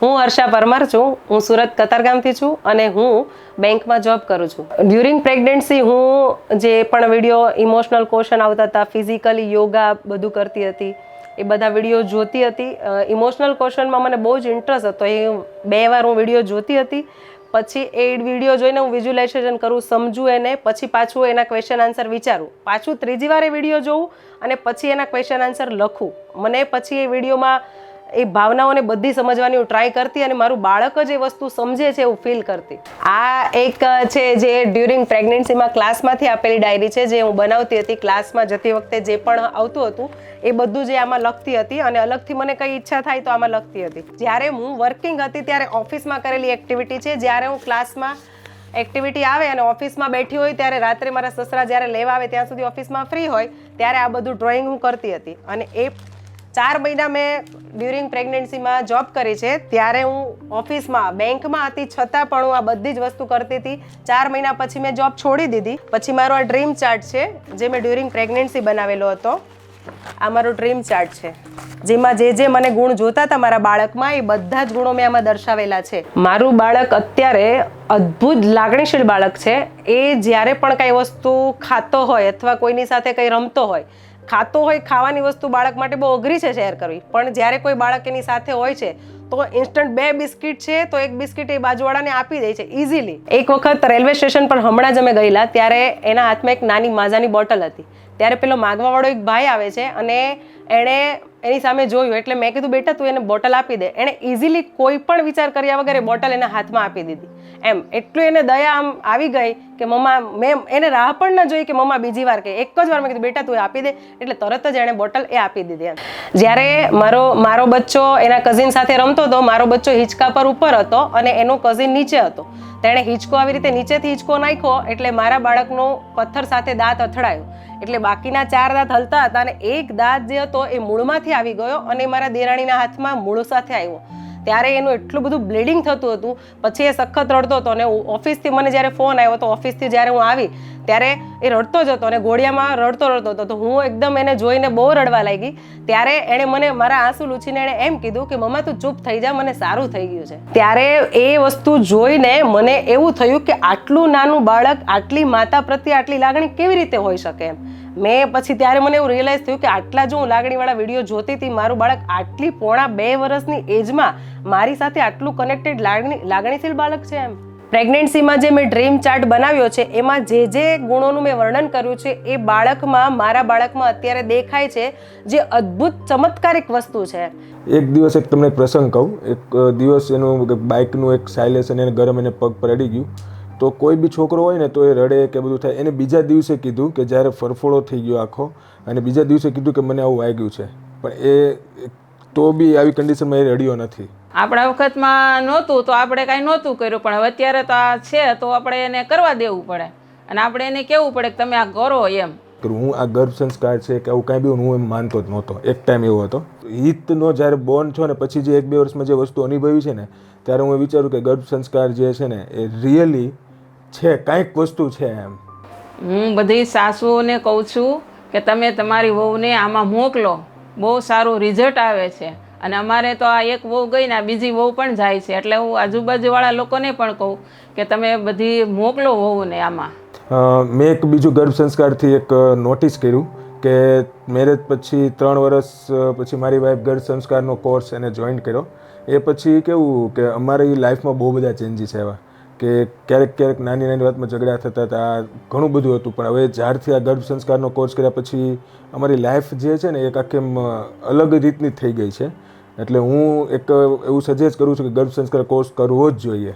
હું હર્ષા પરમાર છું, હું સુરત કતારગામથી છું અને હું બેંકમાં જોબ કરું છું. ડ્યુરિંગ પ્રેગ્નન્સી હું જે પણ વીડિયો ઇમોશનલ ક્વેશ્ચન આવતા હતા ફિઝિકલી યોગા બધું કરતી હતી, એ બધા વીડિયો જોતી હતી. ઇમોશનલ ક્વેશ્ચનમાં મને બહુ જ ઇન્ટરેસ્ટ હતો. એ બે વાર હું વીડિયો જોતી હતી, પછી એ વીડિયો જોઈને હું વિઝ્યુલાઇઝેશન કરું, સમજું એને, પછી પાછું એના ક્વેશ્ચન આન્સર વિચારું. પાછું ત્રીજી વાર એ વીડિયો જોઉં અને પછી એના ક્વેશ્ચન આન્સર લખું. મને પછી એ વિડીયોમાં એ ભાવનાઓને બધી સમજવાની હું ટ્રાય કરતી અને મારું બાળક જ એ વસ્તુ સમજે છે એવું ફીલ કરતી. આ એક છે જે ડ્યુરિંગ પ્રેગ્નન્સીમાં ક્લાસમાંથી આપેલી ડાયરી છે, જે હું બનાવતી હતી ક્લાસમાં જતી વખતે જે પણ આવતું હતું, એ બધું જે આમાં લખતી હતી અને અલગથી મને કંઈ ઈચ્છા થાય તો આમાં લખતી હતી. જ્યારે હું વર્કિંગ હતી ત્યારે ઓફિસમાં કરેલી એક્ટિવિટી છે, જ્યારે હું ક્લાસમાં એક્ટિવિટી આવે અને ઓફિસમાં બેઠી હોય ત્યારે રાત્રે મારા સસરા જ્યારે લેવા આવે ત્યાં સુધી ઓફિસમાં ફ્રી હોય, ત્યારે આ બધું ડ્રોઈંગ હું કરતી હતી. અને એ ચાર મહિના મેં ડ્યુરિંગ પ્રેગ્નન્સીમાં જોબ કરી છે. ત્યારે હું ઓફિસમાં બેંકમાં હતી. છતાં પણ હું આ બધી જ વસ્તુ કરતી હતી. ચાર મહિના પછી મેં જોબ છોડી દીધી. પછી મારો આ ડ્રીમ ચાર્ટ છે, જે મેં ડ્યુરિંગ પ્રેગ્નન્સી બનાવેલો હતો. આ મારો ડ્રીમ ચાર્ટ છે. જેમાં જે જે મને ગુણ જોતા હતા મારા બાળકમાં, એ બધા જ ગુણો મેં આમાં દર્શાવેલા છે. મારું બાળક અત્યારે અદ્ભુત લાગણીશીલ બાળક છે. એ જ્યારે પણ કાંઈ વસ્તુ ખાતો હોય અથવા કોઈની સાથે કંઈ રમતો હોય ખાતો હોય ખાવાની વસ્તુ બાળક માટે બહુ અઘરી છે શેર કરવી. પણ જ્યારે કોઈ બાળક એની સાથે હોય છે તો ઇન્સ્ટન્ટ બે બિસ્કિટ છે, તો એક બિસ્કિટ એ બાજુવાળાને આપી દે છે ઇઝીલી એક વખત રેલવે સ્ટેશન પર હમણાં જ અમે ગયેલા, ત્યારે એના હાથમાં એક નાની માઝાની બોટલ હતી. ત્યારે પેલો માગવાવાળો એક ભાઈ આવે છે અને એણે એની સામે જોયું, એટલે મેં કીધું, બેટા, તું એને બોટલ આપી દે. એણે ઇઝીલી કોઈ પણ વિચાર કર્યા વગર એ બોટલ એના હાથમાં આપી દીધી. એમ, એટલું એને દયા આમ આવી ગઈ કે મમ્મા, મેં એને રાહ પણ ન જોઈ કે મમ્મા બીજી વાર કે, એક જ વાર મેં કીધું, બેટા, તું આપી દે. એટલે તરત જ એણે બોટલ એ આપી દીધી જ્યારે મારો મારો બચ્ચો એના કઝિન સાથે રમતો હતો મારો બચ્ચો હિંચકા પર ઉપર હતો અને એનો કઝિન નીચે હતો. તેણે હિંચકો આવી રીતે નીચેથી હિંચકો નાખ્યો એટલે મારા બાળકનો પથ્થર સાથે દાંત અથડાયો. એટલે બાકીના ચાર દાંત હલતા હતા અને એક દાંત જે હતો એ મૂળમાંથી આવી ગયો અને મારા દેરાણીના હાથમાં મૂળ સાથે આવ્યો. ત્યારે એનું એટલું બધું બ્લીડિંગ થતું હતું. પછી એ સખત રડતો હતો અને ઓફિસથી મને જ્યારે ફોન આવ્યો, તો ઓફિસથી જ્યારે હું આવી, ત્યારે એ રડતો જ હતો અને ઘોડિયામાં રડતો રડતો હતો. તો હું એકદમ એને જોઈને બહુ રડવા લાગી. ત્યારે એણે મને મારા આંસુ લૂછીને એણે એમ કીધું કે, મમ્મા, તું ચૂપ થઈ જા, મને સારું થઈ ગયું છે. ત્યારે એ વસ્તુ જોઈને મને એવું થયું કે, આટલું નાનું બાળક, આટલી માતા પ્રત્યે આટલી લાગણી કેવી રીતે હોઈ શકે? એમ. મેં પછી ત્યારે મને એવું રિયલાઇઝ થયું કે આટલા જો હું લાગણીવાળા વીડિયો જોતી હતી, મારું બાળક આટલી પોણા બે વર્ષની એજમાં મારી સાથે આટલું કનેક્ટેડ લાગણી, લાગણીશીલ બાળક છે એમ. પ્રેગ્નન્સીમાં જે મેં ડ્રીમ ચાર્ટ બનાવ્યો છે, એમાં જે જે ગુણોનું મેં વર્ણન કર્યું છે, એ બાળકમાં, મારા બાળકમાં અત્યારે દેખાય છે જે અદ્ભુત ચમત્કારિક વસ્તુ છે. એક દિવસ એક તમને પ્રસંગ કહું. એક દિવસ એનું બાઇકનું એક સાયલેન્સ અને ગરમ એને પગ પર અડી ગયું. તો કોઈ બી છોકરો હોય ને તો એ રડે કે બધું થાય. એને બીજા દિવસે કીધું કે જ્યારે ફરફોડો થઈ ગયો આખો અને બીજા દિવસે કીધું કે મને આવું વાગ્યું છે. પણ એ તો બી આવી કન્ડિશનમાં એ રડ્યો નથી. આપણા વખતમાં નહોતું તો આપણે કાંઈ નહોતું કર્યું પણ હવે અત્યારે તો આ છે તો આપણે એને કરવા દેવું પડે. અને આપણે એને કહેવું પડે કે તમે આ કરો એમ. હું આ ગર્ભ સંસ્કાર છે કે આવું કાંઈ બી હું એમ માનતો જ નહોતો. એક ટાઈમ એવો હતો. હિતનો જ્યારે બોર્ન છો ને પછી જે એક બે વર્ષમાં જે વસ્તુ અનુભવી છે ને ત્યારે હું વિચારું કે ગર્ભ સંસ્કાર જે છે ને એ રિયલી છે કાંઈક વસ્તુ છે એમ. હું બધી સાસુઓને કહું છું કે તમે તમારી વહુને આમાં મોકલો. બહુ સારું રિઝલ્ટ આવે છે. અને અમારે તો આ એક વહુ ગઈ ને આ બીજી વહુ પણ જાય છે. એટલે હું આજુબાજુવાળા લોકોને પણ કહું કે તમે બધી મોકલો વહુને આમાં. મેં એક બીજું ગર્ભ સંસ્કારથી એક નોટિસ કર્યું કે મેરેજ પછી ત્રણ વર્ષ પછી મારી વાઈફ ગર્ભ સંસ્કારનો કોર્સ એને જોઈન કર્યો. એ પછી કેવું કે અમારી લાઈફમાં બહુ બધા ચેન્જીસ આવ્યા. કે ક્યારેક ક્યારેક નાની નાની વાતમાં ઝઘડા થતા હતા ઘણું બધું હતું. પણ હવે જ્યારથી આ ગર્ભ સંસ્કારનો કોર્સ કર્યા પછી અમારી લાઈફ જે છે ને એક આખી અલગ રીતની થઈ ગઈ છે. એટલે હું એક એવું સજેસ્ટ કરું છું કે ગર્ભ સંસ્કાર કોર્સ કરવો જ જોઈએ.